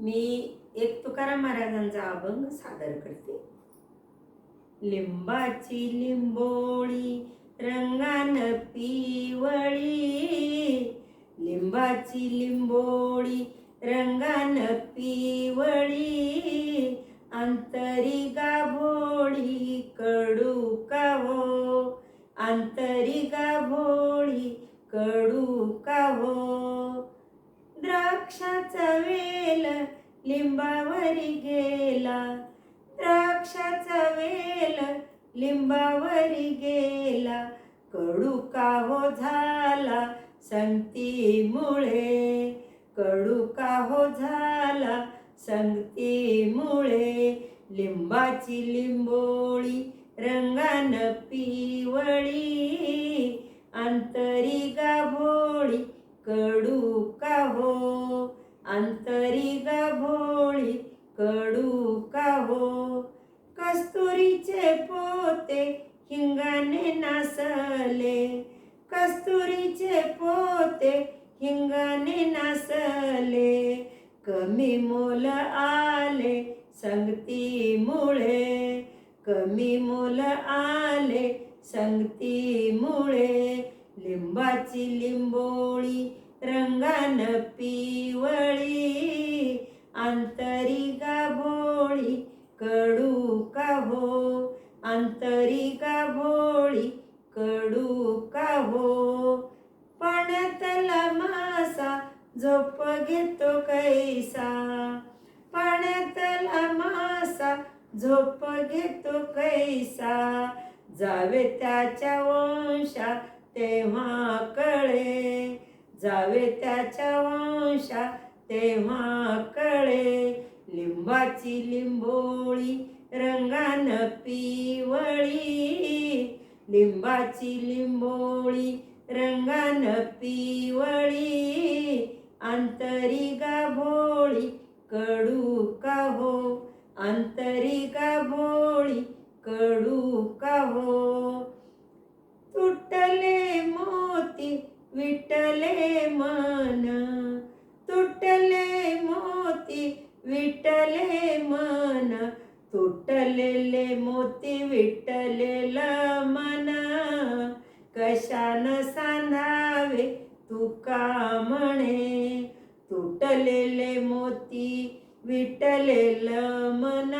मी एक तुकाराम महाराजांचा अभंग सादर करते. लिंबाची लिंबोळी रंगान पिवळी. लिंबाची लिंबोळी रंगान पिवळी. अंतरी गाभोळी कडू कावो अंतरी गाभोळी कडू कावो द्राक्षाचा वेळ लिंबावरी गेला द्राक्षाचा वेल लिंबावरी गेला कडू का हो झाला संगतीमुळे? कडू का हो झाला संगतीमुळे? लिंबाची लिंबोळी रंगान पिवळी अंतरी गाभोळी नासले कस्तुरीचे पोते हिंगाने नासले. कमी मोल आले संगतीमुळे कमी मोल आले संगतीमुळे. लिंबाची लिंबोळी रंगान पिवळी आंतरी रडू का हो? पाण्यातला मासा झोप घेतो कैसा? पाण्यातला मासा झोप घेतो कैसा? जावे त्याच्या वंशा तेव्हा कळे. जावे त्याच्या वंशा तेव्हा कळे. लिंबाची लिंबोळी रंगान पिवळी. लिंबाची लिंबोळी रंगान पिवळी अंतरी गाभोळी तुटलेले मोती विटलेल मन. कशान सांधावे तुका म्हणे? तुटलेले मोती विटलेलं मन.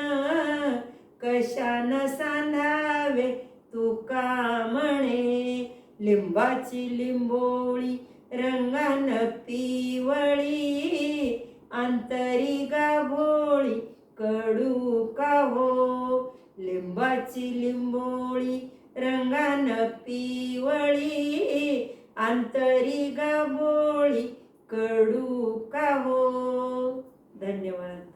कशान सांधावे तुका म्हणे? लिंबाची लिंबोळी रंगान पिवळी अंतरी गा कडू का हो. लिंबाची लिंबोळी रंगान पिवळी आंतरी गाबोळी कडू का हो. धन्यवाद.